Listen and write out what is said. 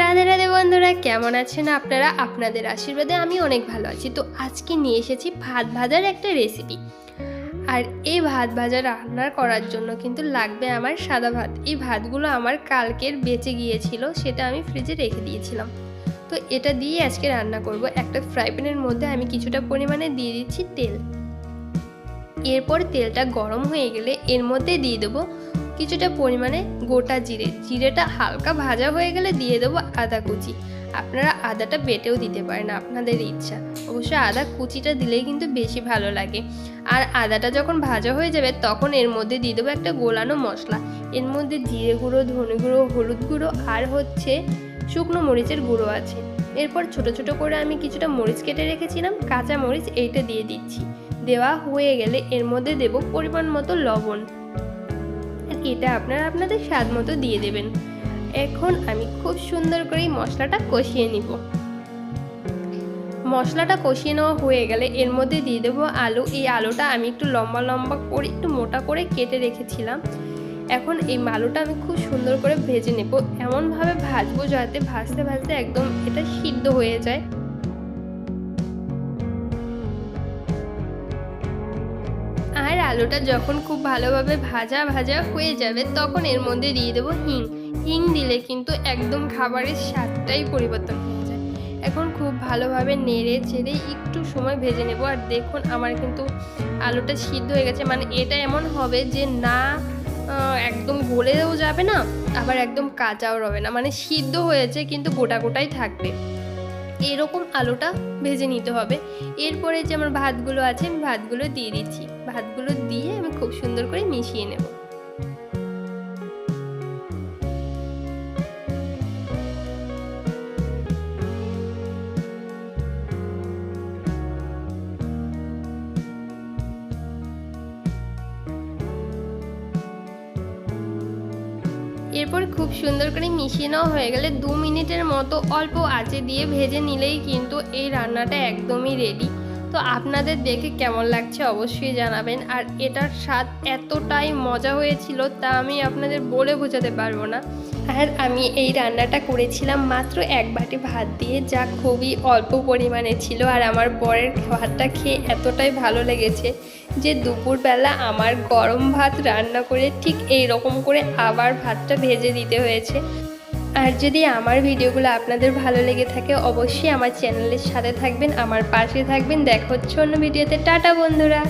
রাধে রাধে বন্ধুরা, কেমন আছেন আপনারা? আপনাদের আশীর্বাদে আমি অনেক ভালো আছি। তো আজকে নিয়ে এসেছি ভাত ভাজার একটা রেসিপি আর এই ভাত ভাজা রান্না করার জন্য কিন্তু লাগবে আমার সাদা ভাত। এই ভাতগুলো আমার কালকের বেঁচে গিয়েছিল, সেটা আমি ফ্রিজে রেখে দিয়েছিলাম। তো এটা দিয়ে আজকে রান্না করব। একটা ফ্রাই প্যানের মধ্যে আমি কিছুটা পরিমাণে দিয়ে দিচ্ছি তেল। এরপর তেলটা গরম হয়ে গেলে এর মধ্যে দিয়ে দেবো কিছুটা পরিমাণে গোটা জিরে। জিরেটা হালকা ভাজা হয়ে গেলে দিয়ে দেবো আদা কুচি। আপনারা আদাটা বেটেও দিতে পারেন, আপনাদের ইচ্ছা। অবশ্য আদা কুচিটা দিলেই কিন্তু বেশি ভালো লাগে। আর আদাটা যখন ভাজা হয়ে যাবে, তখন এর মধ্যে দিয়ে দেবো একটা গোলানো মশলা। এর মধ্যে জিরে গুঁড়ো, ধনে গুঁড়ো, হলুদ গুঁড়ো আর হচ্ছে শুকনো মরিচের গুঁড়ো আছে। এরপর ছোট ছোট করে আমি কিছুটা মরিচ কেটে রেখেছিলাম, কাঁচা মরিচ এইটা দিয়ে দিচ্ছি। দেওয়া হয়ে গেলে এর মধ্যে দেব পরিমাণ মতো লবণ। এটা আপনারা আপনাদের স্বাদ মতো দিয়ে দেবেন। এখন আমি খুব সুন্দর করে মশলাটা কষিয়ে নিব। মশলাটা কষিয়ে নেওয়া হয়ে গেলে এর মধ্যে দিয়ে দেবো আলু। এই আলুটা আমি একটু লম্বা লম্বা করে, একটু মোটা করে কেটে রেখেছিলাম। এখন এই আলুটা আমি খুব সুন্দর করে ভেজে নেব। এমনভাবে ভাজবো যাতে ভাজতে ভাজতে একদম এটা সিদ্ধ হয়ে যায়। আলুটা যখন খুব ভালোভাবে ভাজা ভাজা হয়ে যাবে, তখন এর মধ্যে দিয়ে দেবো হিং। হিং দিলে কিন্তু একদম খাবারের স্বাদটাই পরিবর্তন হয়ে যায়। এখন খুব ভালোভাবে নেড়ে চেড়ে একটু সময় ভেজে নেব। আর দেখুন, আমার কিন্তু আলুটা সিদ্ধ হয়ে গেছে। মানে এটা এমন হবে যে না একদম গলেও যাবে না, আবার একদম কাঁচাও রবে না। মানে সিদ্ধ হয়েছে, কিন্তু গোটা গোটাই থাকবে। এরকম আলোটা ভেজে নিতে হবে। এরপরে যে আমার ভাতগুলো আছে, আমি ভাতগুলো দিয়ে দিচ্ছি। ভাতগুলো দিয়ে আমি খুব সুন্দর করে মিশিয়ে নেব। এরপর খুব সুন্দর করে মিশিয়ে নেওয়া হয়ে গেলে দু মিনিটের মতো অল্প আঁচে দিয়ে ভেজে নিলেই কিন্তু এই রান্নাটা একদমই রেডি তো আপনাদের দেখে কেমন লাগছে অবশ্যই জানাবেন। আর এটার স্বাদ এতটাই মজা হয়েছিল তা আমি আপনাদের বলে বোঝাতে পারব না। আর আমি এই রান্নাটা করেছিলাম মাত্র এক বাটি ভাত দিয়ে, যা খুবই অল্প পরিমাণে ছিল। আর আমার বরের ভাতটা খেয়ে এতটাই ভালো লেগেছে যে দুপুরবেলা আমার গরম ভাত রান্না করে ঠিক এই রকম করে আবার ভাতটা ভেজে দিতে হয়েছে। আর যদি আমার ভিডিওগুলো আপনাদের ভালো লেগে থাকে, অবশ্যই আমার চ্যানেলের সাথে থাকবেন, আমার পাশে থাকবেন। দেখা হচ্ছে অন্য ভিডিওতে। টাটা, বন্ধুরা!